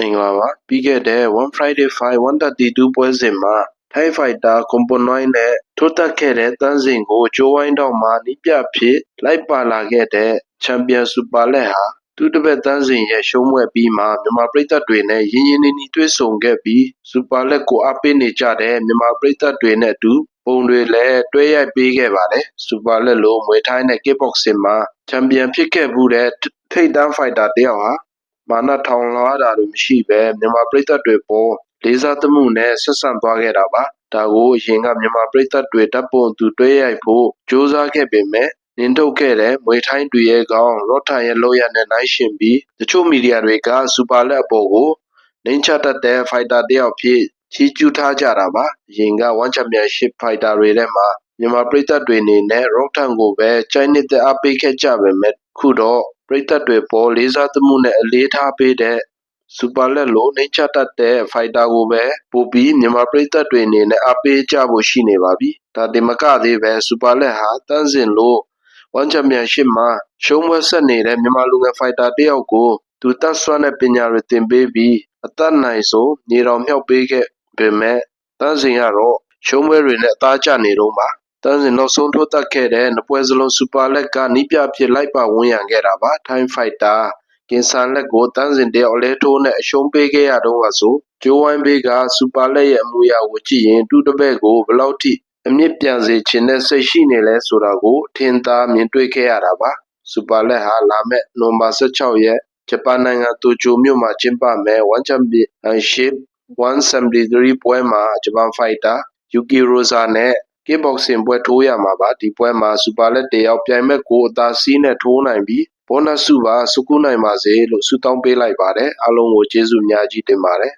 မင်္ဂလာပါပြီးခဲ့တဲ့ One Friday Fight 132ပွဲစဉ်မှာ Thai Fighter ကွန်ပွန်နွိုင်းနဲ့ထိုးတက်ခဲ့တဲ့တန်းစဉ်ကိုကျိုးဝိုင်းတောင်မှနိပြဖြစ်လိုက်ပါလာခဲ့တဲ့ချန်ပီယံစူပါလက်ဟာသူတစ်ပတ်တန်းစဉ်ရဲ့ရှုံးပွဲပြီးမှမြန်မာပြည်သက်တွေနဲ့ရင်းရင်းနှီးနှီးတွေ့ဆုံခဲ့ပြီးစူပါလက်ကိုအပိနေကြတဲ့မြန်မာပြည်သက်တွေနဲ့အတူပုံတွေလည်းတွဲရိုက်ပေးခဲ့ပါတယ်စူပါလက်လိုမွေထိုင်းနဲ့ kickboxing မှာချန်ပီယံဖြစ်ခဲ့မှုတဲ့ထိတ်တန်းဖိုက်တာတယောက်ဟာ မာနထောင်လွှားတာတွေမရှိပဲမြန်မာပြည်သက်တွေပေါ်လေးစားသမှုနဲ့ဆက်ဆံသွားခဲ့တာပါဒါကိုအရင်ကမြန်မာပြည်သက်တွေတပ်ပုံသူတွဲရိုက်ဖို့စ조사ခဲ့ပေမဲ့နင်းထုတ်ခဲ့တဲ့မွေထိုင်းတွေရဲ့ကောင်ရော့ထန်ရဲ့လောက်ရနဲ့နိုင်ရှင်ပြီးတချို့မီဒီယာတွေကစူပါလက်အပေါ်ကိုနှိမ်ချတတ်တဲ့ဖိုက်တာတယောက်ဖြစ်ချီးကျူးထားကြတာပါအရင်ကဝမ်ချန်ပီယံရှစ်ဖိုက်တာတွေထဲမှာမြန်မာပြည်သက်တွေအနေနဲ့ရော့ထန်ကိုပဲကြိုက်နှစ်သက်အပေးခဲ့ကြပေမဲ့ခုတော့ ပြည်သက်တွေပေါ်လေးစားသမှုနဲ့အလေးထားပေးတဲ့စူပါလက်လိုနှိမ်ချတတ်တဲ့ဖိုက်တာကိုပဲပို့ပြီးမြန်မာပြည်သက်တွေအနေနဲ့အပေးကြဖို့ရှိနေပါပြီဒါတင်မကသေးပဲစူပါလက်ဟာတန်းစဉ်လို့ဝမ်ချန်ပီယံရှစ်မှာရှုံးပွဲဆက်နေတဲ့မြန်မာလူငယ်ဖိုက်တာတယောက်ကိုသူတတ်ဆွမ်းတဲ့ပညာတွေသင်ပေးပြီးအသက်နိုင်ဆုံးနေတော်မြောက်ပေးခဲ့ပေမဲ့တန်းစဉ်ကတော့ရှုံးပွဲတွေနဲ့အသားကျနေတော့ပါ တန်းစဉ်နောက်ဆုံးထိုးတက်ခဲ့တဲ့နှစ်ပွဲစလုံးစူပါလက်ကနီးပြဖြစ်လိုက်ပါဝင်ရန်ခဲ့တာပါထိုင်းဖိုက်တာကင်ဆန်လက်ကိုတန်းစဉ်တယောက်အလဲထိုးနဲ့အရှုံးပေးခဲ့ရတော့ကဆိုဂျိုးဝိုင်းဘေးကစူပါလက်ရဲ့အမူအရာကိုကြည့်ရင်တူတပည့်ကိုဘယ်လောက်ထိအမြင့်ပြန်စေခြင်းနဲ့စိတ်ရှိနေလဲဆိုတာကိုထင်သာမြင်တွေ့ခဲ့ရတာပါစူပါလက်ဟာလာမဲ့နိုဝင်ဘာ16ရက်ဂျပန်နိုင်ငံတိုကျိုမြို့မှာကျင်းပမယ်ဝမ်ချန်ပီယံရှစ်173ပွဲမှာဂျပန်ဖိုက်တာယူကီရိုဇာနဲ့ kickboxing ပွဲထိုးရမှာပါဒီပွဲမှာစူပါလက်တယောက်ပြိုင်မဲ့ကိုအသာစီးနဲ့ထိုးနိုင်ပြီးဘောနတ်စုပါစုကူးနိုင်ပါစေလို့ဆုတောင်းပေးလိုက်ပါတယ်အားလုံးကိုကျေးဇူးအများကြီးတင်ပါတယ်